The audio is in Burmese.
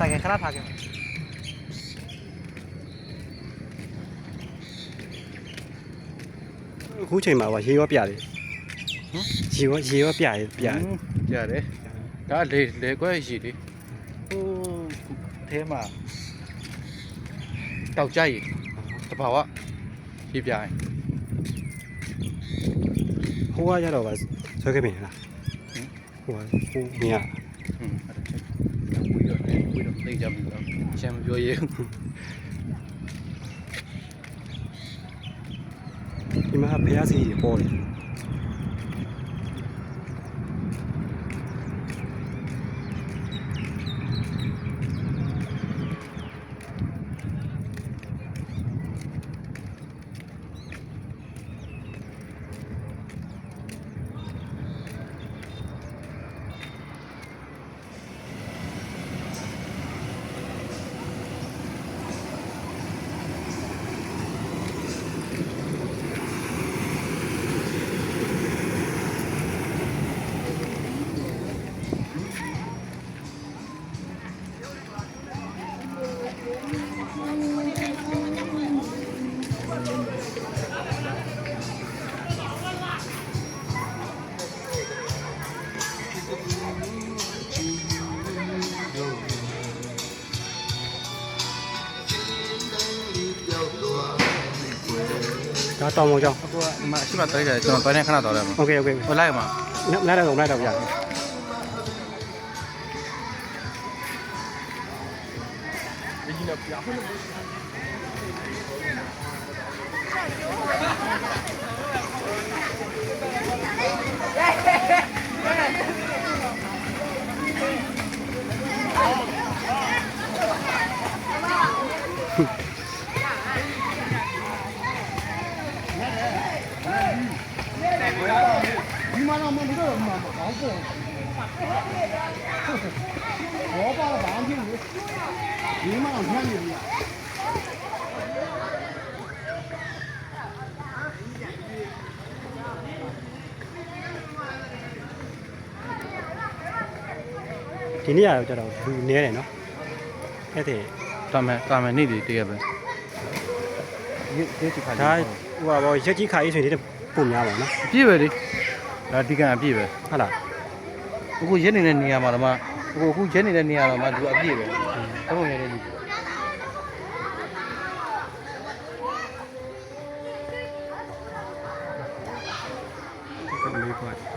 နားထားခဲ့မယ်အခုချိန်မှာကရေရောပြတယ်ရေရောရေရောပြတယ်ပြတယ်ရတယ်ဒါလေလေခွဲရှိတယ်ဟိုအဲမှာတောက်ကြရတဘာဝပြပြရင်ဟိုကကြတော့ဗာဆွဲခဲ့ပြီလားဟိုကဟိုမြင်ရဟွန်းအဲ့ဒါဝီတော့ဝီတော့ သိကြပြီတော့ရှမ်းမပြောရဘူးဒီမှာဖျားစီတွေပေါ်တယ် ဒါတောင်းမောကြောင်း အခုကဒီမှာအရှိမတိုက်တယ်ကျွန်တော်တိုင်းခဏတော့တယ်မှာ โอเคโอเค ဟိုလိုက်မှာ နားရတော့နားတော့ရတယ် ဒီမှာတော့မလို့တော့မှာမကောင်းပုံဘောပါတော့ဘာမှမဖြစ်ဘူးဒီမှာတော့ညံ့နေပြီဒီနေ့ကတော့ကြတော့လူနေတယ်နော်အဲ့တဲ့တာမယ်တာမယ်နေ့တည်းတကယ်ပဲရေရေချခါဒါဟိုပါဘောရက်ကြီးခါရေးဆိုရင်ဒီ ပုံများပါနော်အပြည့်ပဲလေဒါဒီကန်အပြည့်ပဲဟုတ်လားအခုရက်နေတဲ့နေရာမှာတော့မှအခုအခုရက်နေတဲ့နေရာတော့မှသူအပြည့်ပဲဘုံရတဲ့လူကလေးပွား